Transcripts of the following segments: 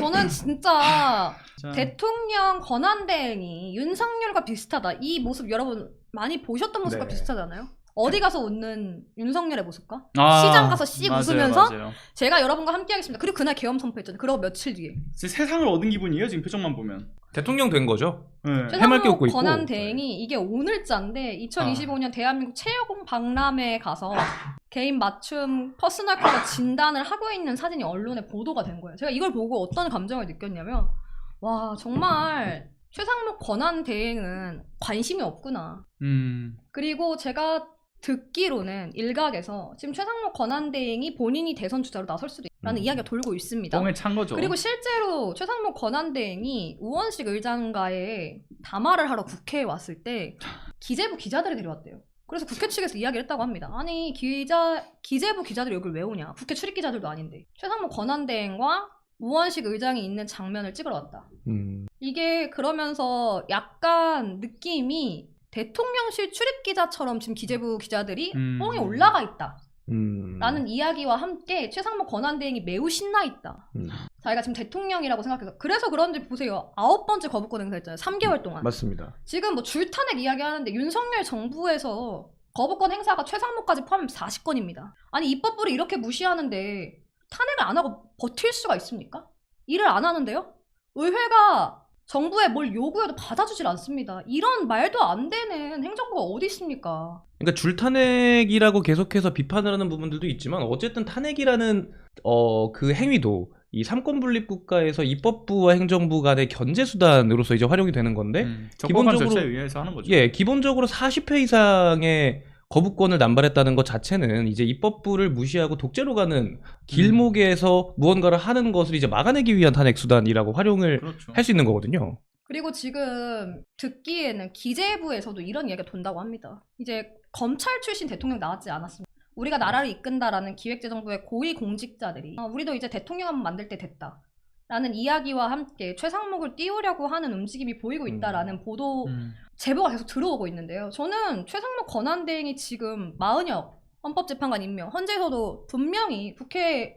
저는 진짜 자, 대통령 권한대행이 윤석열과 비슷하다. 이 모습 여러분 많이 보셨던 모습과 네. 비슷하잖아요. 어디 가서 웃는 윤석열의 모습과 아, 시장 가서 씩 맞아요, 웃으면서 맞아요. 제가 여러분과 함께하겠습니다. 그리고 그날 계엄 선포했잖아요. 그러고 며칠 뒤에 진짜 세상을 얻은 기분이에요 지금 표정만 보면. 대통령 된 거죠. 네. 해맑게 최상목 웃고 있고. 권한 대행이 이게 오늘자인데 2025년 대한민국 체육공 박람회에 가서 개인 맞춤 퍼스널 컬러 진단을 하고 있는 사진이 언론에 보도가 된 거예요. 제가 이걸 보고 어떤 감정을 느꼈냐면 와 정말 최상목 권한 대행은 관심이 없구나. 음. 그리고 제가 듣기로는 일각에서 지금 최상목 권한대행이 본인이 대선 주자로 나설 수도 있다는 음. 이야기가 돌고 있습니다. 뻥에 찬 거죠. 그리고 실제로 최상목 권한대행이 우원식 의장과의 담화를 하러 국회에 왔을 때 기재부 기자들을 데려왔대요. 그래서 국회 측에서 이야기를 했다고 합니다. 아니 기자 기재부 기자들이 여기를 왜 오냐? 국회 출입 기자들도 아닌데 최상목 권한대행과 우원식 의장이 있는 장면을 찍으러 왔다. 음. 이게 그러면서 약간 느낌이 대통령실 출입 기자처럼 지금 기재부 기자들이 음. 뻥에 올라가 있다. 음. 라는 이야기와 함께 최상목 권한대행이 매우 신나 있다. 음. 자기가 지금 대통령이라고 생각해서 그래서 그런지 보세요 아홉 번째 거부권 행사했잖아요 3개월 동안 맞습니다. 지금 뭐 줄탄핵 이야기하는데 윤석열 정부에서 거부권 행사가 최상목까지 포함해서 40건입니다 아니 입법부를 이렇게 무시하는데 탄핵을 안 하고 버틸 수가 있습니까? 일을 안 하는데요? 의회가 정부에 뭘 요구해도 받아주질 않습니다 이런 말도 안 되는 행정부가 어디 있습니까 그러니까 줄탄핵이라고 계속해서 비판을 하는 부분들도 있지만 어쨌든 탄핵이라는 어 그 행위도 이 삼권 분립 국가에서 입법부와 행정부 간의 견제 수단으로서 이제 활용이 되는 건데 음, 기본적으로- 절차에 의해서 하는 거죠. 예, 기본적으로 40회 이상의 거부권을 남발했다는 것 자체는 이제 입법부를 무시하고 독재로 가는 길목에서 무언가를 하는 것을 이제 막아내기 위한 탄핵 수단이라고 활용을 그렇죠. 할 수 있는 거거든요. 그리고 지금 듣기에는 기재부에서도 이런 이야기가 돈다고 합니다. 이제 검찰 출신 대통령 나왔지 않았습니까? 우리가 나라를 이끈다라는 기획재정부의 고위 공직자들이 어, 우리도 이제 대통령 한번 만들 때 됐다. 라는 이야기와 함께 최상목을 띄우려고 하는 움직임이 보이고 있다라는 보도 음. 제보가 계속 들어오고 있는데요. 저는 최상목 권한대행이 지금 마은혁 헌법재판관 임명 헌재에서도 분명히 국회에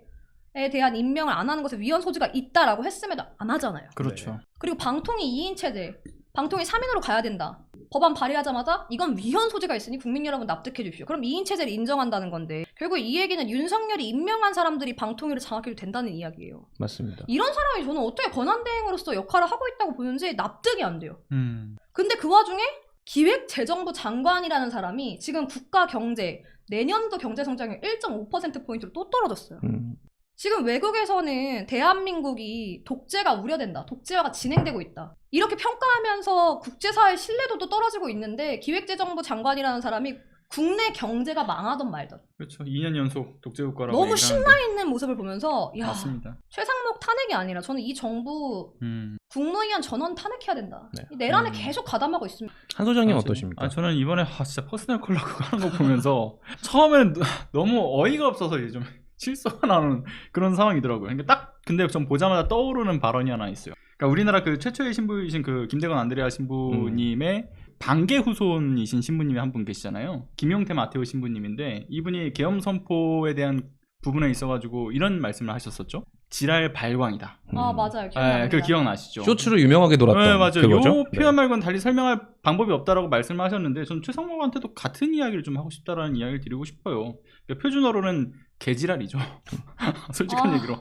대한 임명을 안 하는 것에 위헌 소지가 있다라고 했음에도 안 하잖아요. 그렇죠. 그리고 방통위 2인 체제, 방통위 3인으로 가야 된다. 법안 발의하자마자 이건 위헌 소지가 있으니 국민 여러분 납득해 주십시오. 그럼 2인 체제를 인정한다는 건데 결국 이 얘기는 윤석열이 임명한 사람들이 방통위를 장악해도 된다는 이야기예요. 맞습니다. 이런 사람이 저는 어떻게 권한대행으로서 역할을 하고 있다고 보는지 납득이 안 돼요. 음. 근데 그 와중에 기획재정부 장관이라는 사람이 지금 국가 경제 내년도 경제 성장률 1.5%포인트로 또 떨어졌어요. 음. 지금 외국에서는 대한민국이 독재가 우려된다. 독재화가 진행되고 있다. 이렇게 평가하면서 국제사회 신뢰도도 떨어지고 있는데 기획재정부 장관이라는 사람이 국내 경제가 망하던 말던 그렇죠. 2년 연속 독재 국가라고 너무 하는데. 있는 모습을 보면서 야 맞습니다. 최상목 탄핵이 아니라 저는 이 정부 음. 국무위원 전원 탄핵해야 된다. 네. 이 내란에 음. 계속 가담하고 있습니다. 한 소장님 맞아요. 어떠십니까? 아, 저는 이번에 아, 진짜 퍼스널 컬러 그거 하는 거 보면서 처음에는 너무 어이가 없어서 이제 좀 실수가 나는 그런 상황이더라고요. 그러니까 딱 근데 전 보자마자 떠오르는 발언이 하나 있어요. 그러니까 우리나라 그 최초의 신부이신 그 김대건 안드레아 신부님의 반개 후손이신 신부님이 한 분 계시잖아요. 김용태 마테오 신부님인데 이분이 계엄 선포에 대한 부분에 있어가지고 이런 말씀을 하셨었죠. 지랄 발광이다. 아 음. 맞아요. 기억납니다. 예, 그 기억나시죠? 쇼츠로 유명하게 돌았던 네, 맞아요. 그거죠. 요 표현 말고는 달리 설명할 방법이 없다라고 말씀을 하셨는데 저는 최성목한테도 같은 이야기를 좀 하고 싶다라는 이야기를 드리고 싶어요. 그러니까 표준어로는 개지랄이죠. 솔직한 아. 얘기로.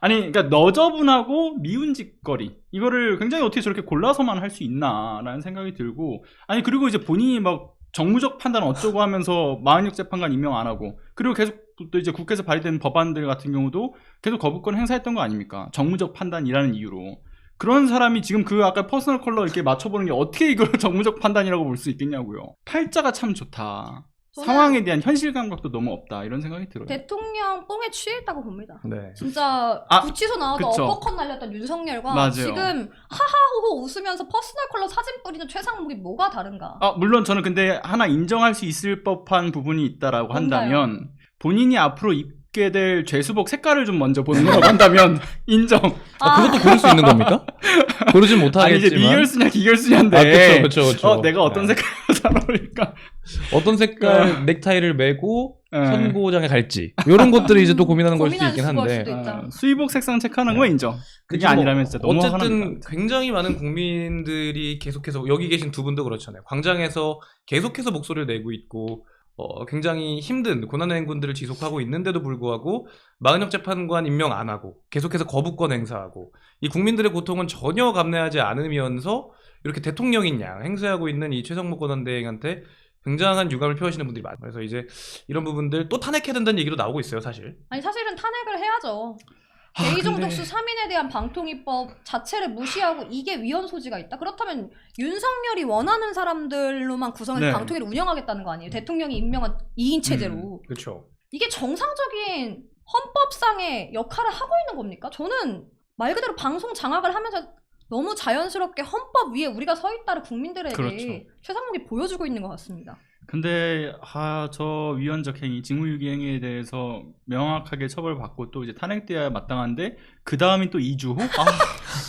아니, 그러니까 너저분하고 미운 짓거리 이거를 굉장히 어떻게 저렇게 골라서만 할 수 있나라는 생각이 들고 아니 그리고 이제 본인이 막 정무적 판단 어쩌고 하면서 마흔육 재판관 임명 안 하고 그리고 계속 또 이제 국회에서 발의된 법안들 같은 경우도 계속 거부권 행사했던 거 아닙니까? 정무적 판단이라는 이유로. 그런 사람이 지금 그 아까 퍼스널 컬러 이렇게 맞춰보는 게 어떻게 이걸 정무적 판단이라고 볼 수 있겠냐고요. 팔자가 참 좋다. 상황에 대한 현실 감각도 너무 없다. 이런 생각이 들어요. 대통령 뽕에 취했다고 봅니다. 네. 진짜 아, 구치소 나와서 그쵸. 어퍼컷 날렸던 윤석열과 맞아요. 지금 하하호호 웃으면서 퍼스널 컬러 사진 뿌리는 최상목이 뭐가 다른가? 아, 물론 저는 근데 하나 인정할 수 있을 법한 부분이 있다라고? 한다면 본인이 앞으로 이- 받게 될 죄수복 색깔을 좀 먼저 보는 거라고 한다면 인정. 아, 그것도 고를 수 있는 겁니까? 고르진 아니 이제 못하겠지만. 미결수냐 기결수냐인데. 아, 그쵸, 그쵸, 그쵸. 어, 내가 어떤 네. 색깔 잘 어울릴까? 어떤 색깔 넥타이를 메고 네. 선고장에 갈지 이런 것들을 이제 또 고민하는 걸 수도 있긴 한데 수도 있다. 아, 수의복 색상 체크하는 네. 거 인정. 그게 뭐 아니라면 진짜 너무 어쨌든. 굉장히 많은 국민들이 계속해서 여기 계신 두 분도 그렇잖아요. 광장에서 계속해서 목소리를 내고 있고 어, 굉장히 힘든 고난의 행군들을 지속하고 있는데도 불구하고 마은혁 재판관 임명 안 하고 계속해서 거부권 행사하고 이 국민들의 고통은 전혀 감내하지 않으면서 이렇게 대통령인 양 행세하고 있는 이 최성목 권한대행한테 굉장한 유감을 표하시는 분들이 많아요. 그래서 이제 이런 부분들 또 탄핵해야 된다는 얘기도 나오고 있어요, 사실. 아니 사실은 탄핵을 해야죠. 아, 개이종 근데- 독수 3인에 대한 방통위법 자체를 무시하고 이게 위헌 소지가 있다. 그렇다면 윤석열이 원하는 사람들로만 구성해서 네. 방통위를 운영하겠다는 거 아니에요? 대통령이 임명한 2인 체제로. 그렇죠. 이게 정상적인 헌법상의 역할을 하고 있는 겁니까? 저는 말 그대로 방송 장악을 하면서 너무 자연스럽게 헌법 위에 우리가 서 있다를 국민들에게 그렇죠. 최상목이 보여주고 있는 것 같습니다. 근데 아, 저 위헌적 행위, 직무유기 행위에 대해서 명확하게 처벌받고 또 이제 탄핵돼야 마땅한데 그 다음이 또 이주호? 아,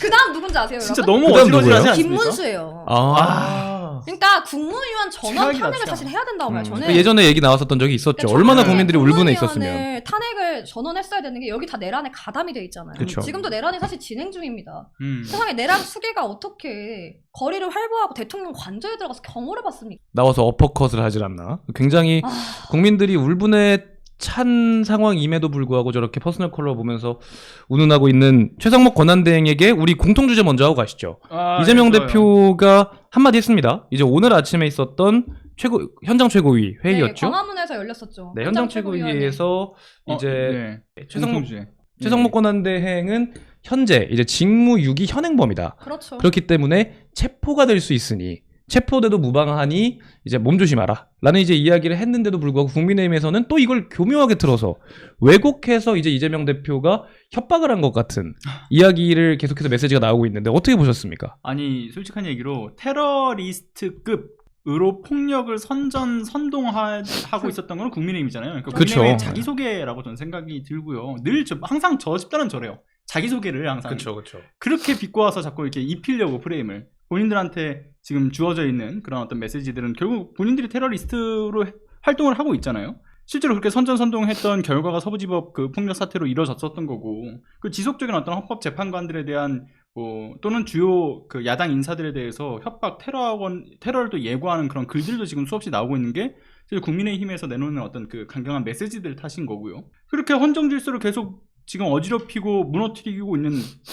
그 다음 누군지 아세요, 진짜 여러분? 너무 그다음 어지러지하지 누구예요? 않습니까? 김문수예요. 아. 그러니까 국무위원 전원 최악이다, 탄핵을 최악. 사실 해야 된다고 봐요. 음. 저는 그러니까 예전에 얘기 나왔었던 적이 있었죠. 그러니까 얼마나 저는 국민들이 울분해 국무위원을 있었으면. 탄핵을 전원했어야 되는 게 여기 다 내란에 가담이 돼 있잖아요. 그쵸. 지금도 내란이 사실 진행 중입니다. 음. 세상에 내란 수계가 어떻게 거리를 활보하고 대통령 관저에 들어가서 경호를 받습니까? 나와서 어퍼컷을 하질 않나. 굉장히 아, 국민들이 울분에 찬 상황임에도 불구하고 저렇게 퍼스널 컬러 보면서 운운하고 있는 최상목 권한대행에게 우리 공통 주제 먼저 하고 가시죠. 아, 이재명 예, 좋아요. 대표가 한마디 했습니다. 이제 오늘 아침에 있었던 최고 현장 최고위 네, 회의였죠. 광화문에서 열렸었죠. 네, 현장 최고위에서 어, 이제 네. 최상목 공통주제. 최상목 권한대행은 현재 이제 직무유기 현행범이다. 그렇죠. 그렇기 때문에 체포가 될 수 있으니 체포돼도 무방하니 이제 몸조심하라 라는 이제 이야기를 했는데도 불구하고 국민의힘에서는 또 이걸 교묘하게 틀어서 왜곡해서 이제 이재명 대표가 협박을 한 것 같은 이야기를 계속해서 메시지가 나오고 있는데 어떻게 보셨습니까? 아니 솔직한 얘기로 테러리스트급 으로 폭력을 선전 선동하고 있었던 건 국민의힘이잖아요. 그러니까 그쵸. 국민의힘의 자기소개라고 저는 생각이 들고요. 늘 저, 항상 저 집단은 저래요. 자기소개를 항상 그렇죠. 그렇게 비꼬아서 자꾸 이렇게 입히려고 프레임을 본인들한테 지금 주어져 있는 그런 어떤 메시지들은 결국 본인들이 테러리스트로 해- 활동을 하고 있잖아요. 실제로 그렇게 선전선동했던 결과가 서부지법 그 폭력 사태로 이뤄졌었던 거고 그 지속적인 어떤 헌법 재판관들에 대한 뭐 또는 주요 그 야당 인사들에 대해서 협박 테러학원 테러를 또 예고하는 그런 글들도 지금 수없이 나오고 있는 게 국민의힘에서 내놓는 어떤 그 강경한 메시지들 탓인 거고요. 그렇게 헌정 질서를 계속 지금 어지럽히고 무너뜨리고 있는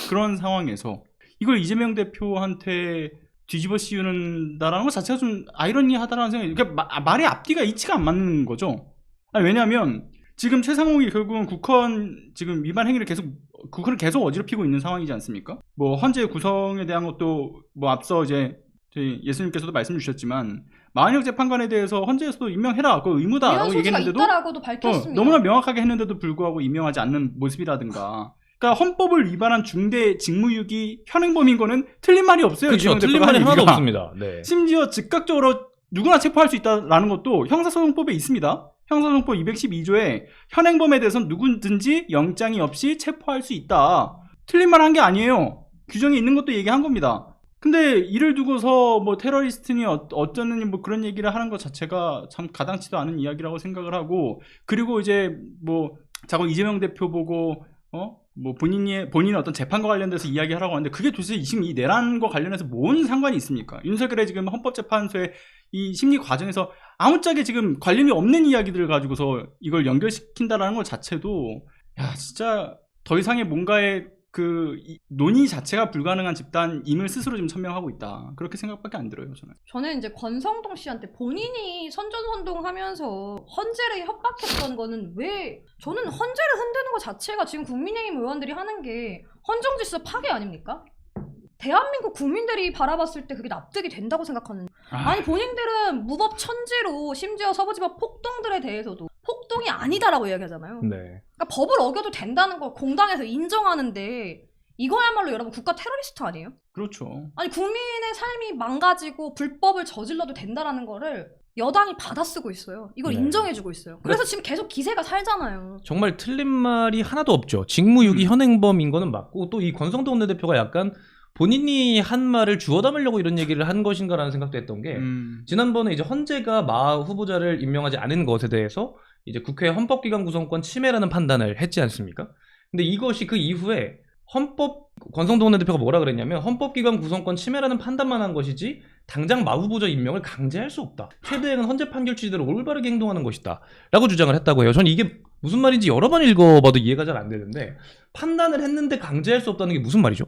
그런 상황에서 이걸 이재명 대표한테 뒤집어 씌우는다라는 것 자체가 좀 아이러니하다라는 생각이 그러니까 마- 말의 앞뒤가 이치가 안 맞는 거죠. 아니, 왜냐하면 지금 최상욱이 결국은 국헌 지금 위반 행위를 계속 국헌을 계속 어지럽히고 있는 상황이지 않습니까? 뭐 헌재 구성에 대한 것도 뭐 앞서 이제 저희 예수님께서도 말씀 주셨지만 마은혁 재판관에 대해서 헌재에서도 임명해라 위헌 의무다라고 얘기했는데도 어. 너무나 명확하게 했는데도 불구하고 임명하지 않는 모습이라든가. 그러니까 헌법을 위반한 중대 직무유기 현행범인 거는 틀린 말이 없어요. 그렇죠. 틀린 말이 하나도 얘기가. 없습니다. 네. 심지어 즉각적으로 누구나 체포할 수 있다라는 것도 형사소송법에 있습니다. 형사소송법 212조에 현행범에 대해서는 누구든지 영장이 없이 체포할 수 있다. 틀린 말 한 게 아니에요. 규정이 있는 것도 얘기한 겁니다. 근데 이를 두고서 뭐 테러리스트니 어, 어쩌느니 뭐 그런 얘기를 하는 것 자체가 참 가당치도 않은 이야기라고 생각을 하고 그리고 이제 뭐 자꾸 이재명 대표 보고 어? 뭐 본인이 본인의 어떤 재판과 관련돼서 이야기하라고 하는데 그게 도대체 지금 이 내란과 관련해서 뭔 상관이 있습니까? 윤석열의 지금 헌법재판소의 이 심리 과정에서 아무짝에 지금 관련이 없는 이야기들을 가지고서 이걸 연결시킨다라는 것 자체도 야 진짜 더 이상의 뭔가의 그 이- 논의 자체가 불가능한 집단임을 스스로 지금 천명하고 있다 그렇게 생각밖에 안 들어요 저는. 저는 이제 권성동 씨한테 본인이 선전선동하면서 헌재를 협박했던 거는 왜 저는 헌재를 흔드는 것 자체가 지금 국민의힘 의원들이 하는 게 헌정질서 파괴 아닙니까? 대한민국 국민들이 바라봤을 때 그게 납득이 된다고 생각하는 아, 아니 본인들은 무법 천지로 심지어 서부지법 폭동들에 대해서도 폭동이 아니다라고 이야기하잖아요. 네. 그러니까 법을 어겨도 된다는 걸 공당에서 인정하는데 이거야말로 여러분 국가 테러리스트 아니에요? 그렇죠. 아니 국민의 삶이 망가지고 불법을 저질러도 된다라는 거를 여당이 받아쓰고 있어요. 이걸 네. 인정해주고 있어요. 그래서 지금 계속 기세가 살잖아요. 정말 틀린 말이 하나도 없죠. 직무유기 음. 현행범인 거는 맞고 또 이 권성동 원내대표가 약간 본인이 한 말을 주워 담으려고 이런 얘기를 한 것인가라는 생각도 했던 게 음. 지난번에 이제 헌재가 마 후보자를 임명하지 않은 것에 대해서 이제 국회 헌법기관 구성권 침해라는 판단을 했지 않습니까? 근데 이것이 그 이후에 헌법 권성동 원내대표가 뭐라 그랬냐면 헌법기관 구성권 침해라는 판단만 한 것이지 당장 마 후보자 임명을 강제할 수 없다. 최대행은 헌재 판결 취지대로 올바르게 행동하는 것이다.라고 주장을 했다고 해요. 전 이게 무슨 말인지 여러 번 읽어봐도 이해가 잘 안 되는데 판단을 했는데 강제할 수 없다는 게 무슨 말이죠?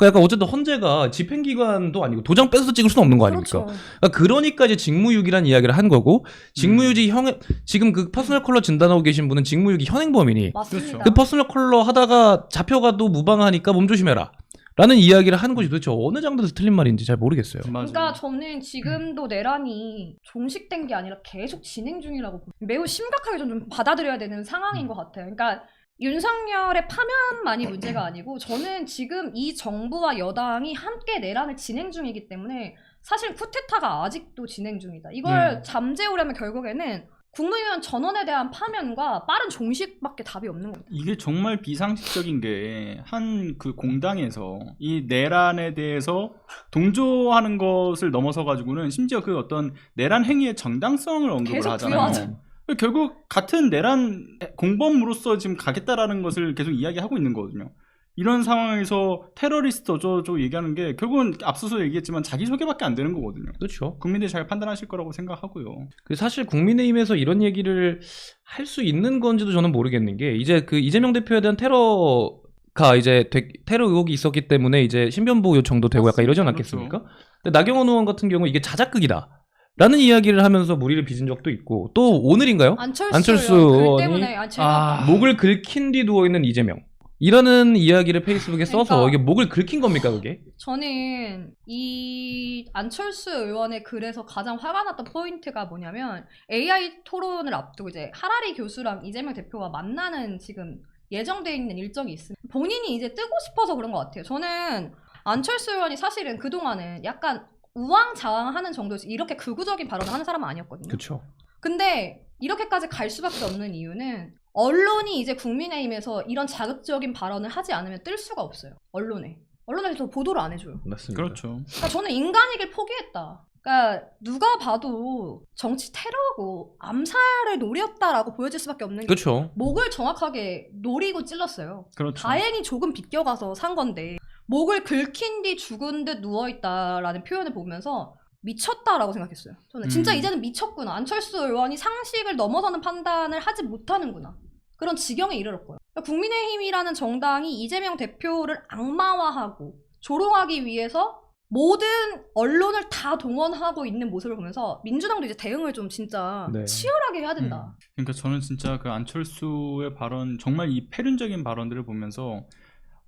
그러니까 약간 어쨌든 헌재가 집행기관도 아니고 도장 뺏어서 찍을 수는 없는 거 아닙니까? 그렇죠. 그러니까 그러니까 이제 직무유기란 이야기를 한 거고 직무유기 음. 형 지금 그 퍼스널 컬러 진단하고 계신 분은 직무유기 현행범이니 맞습니다. 그렇죠. 그 퍼스널 컬러 하다가 잡혀가도 무방하니까 몸 조심해라. 라는 이야기를 하는 것이 도대체 어느 장단에서 틀린 말인지 잘 모르겠어요. 맞아요. 그러니까 저는 지금도 내란이 종식된 게 아니라 계속 진행 중이라고. 매우 심각하게 좀, 좀 받아들여야 되는 상황인 것 같아요. 그러니까 윤석열의 파면만이 문제가 아니고 저는 지금 이 정부와 여당이 함께 내란을 진행 중이기 때문에 사실 쿠데타가 아직도 진행 중이다. 이걸 네. 잠재우려면 결국에는 국무위원 전원에 대한 파면과 빠른 종식밖에 답이 없는 겁니다. 이게 정말 비상식적인 게 한 그 공당에서 이 내란에 대해서 동조하는 것을 넘어서 가지고는 심지어 그 어떤 내란 행위의 정당성을 언급을 하잖아요. 부여하죠. 결국 같은 내란 공범으로서 지금 가겠다라는 것을 계속 이야기하고 있는 거거든요. 이런 상황에서 테러리스트 어쩌고 얘기하는 게 결국은 앞서서 얘기했지만 자기소개밖에 안 되는 거거든요. 그렇죠. 국민들이 잘 판단하실 거라고 생각하고요. 그 사실 국민의힘에서 이런 얘기를 할 수 있는 건지도 저는 모르겠는 게 이제 그 이재명 대표에 대한 테러 가 이제 되- 테러 의혹이 있었기 때문에 이제 신변보호 요청도 되고 약간 이러지 않았겠습니까? 근데 나경원 의원 같은 경우 이게 자작극이다. 라는 이야기를 하면서 무리를 빚은 적도 있고 또 오늘인가요? 안철수, 안철수 의원이- 아, 제가 아. 목을 긁힌 뒤 누워 있는 이재명. 이라는 이야기를 페이스북에 써서 그러니까- 이게 목을 긁힌 겁니까 그게? 저는 이 안철수 의원의 글에서 가장 화가 났던 포인트가 뭐냐면 AI 토론을 앞두고 이제 하라리 교수랑 이재명 대표가 만나는 지금 예정돼 있는 일정이 있습니다. 본인이 이제 뜨고 싶어서 그런 것 같아요. 저는 안철수 의원이 사실은 그동안은 약간 우왕좌왕하는 정도에서 이렇게 극우적인 발언을 하는 사람은 아니었거든요. 그렇죠. 근데 이렇게까지 갈 수밖에 없는 이유는 언론이 이제 국민의힘에서 이런 자극적인 발언을 하지 않으면 뜰 수가 없어요. 언론에. 언론에서 보도를 안 해줘요. 맞습니다. 그렇죠. 그러니까 저는 인간이길 포기했다. 그러니까 누가 봐도 정치 테러고 암살을 노렸다라고 보여질 수밖에 없는 게 그렇죠. 목을 정확하게 노리고 찔렀어요. 그렇죠. 다행히 조금 비껴가서 산 건데 목을 긁힌 뒤 죽은 듯 누워있다라는 표현을 보면서 미쳤다라고 생각했어요. 저는 진짜 음. 이제는 미쳤구나. 안철수 의원이 상식을 넘어서는 판단을 하지 못하는구나. 그런 지경에 이르렀고요. 그러니까 국민의힘이라는 정당이 이재명 대표를 악마화하고 조롱하기 위해서 모든 언론을 다 동원하고 있는 모습을 보면서 민주당도 이제 대응을 좀 진짜 네. 치열하게 해야 된다. 그러니까 저는 진짜 그 안철수의 발언 정말 이 패륜적인 발언들을 보면서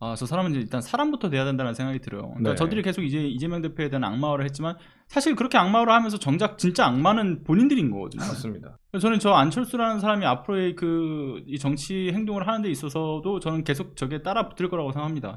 아저 사람은 이제 일단 사람부터 돼야 된다는 생각이 들어요. 그러니까 네. 저들이 계속 이제 이재명 대표에 대한 악마화를 했지만 사실 그렇게 악마화를 하면서 정작 진짜 악마는 본인들인 거거든요. 맞습니다. 그래서 저는 저 안철수라는 사람이 앞으로의 그 이 정치 행동을 하는 데 있어서도 저는 계속 저게 따라 붙을 거라고 생각합니다.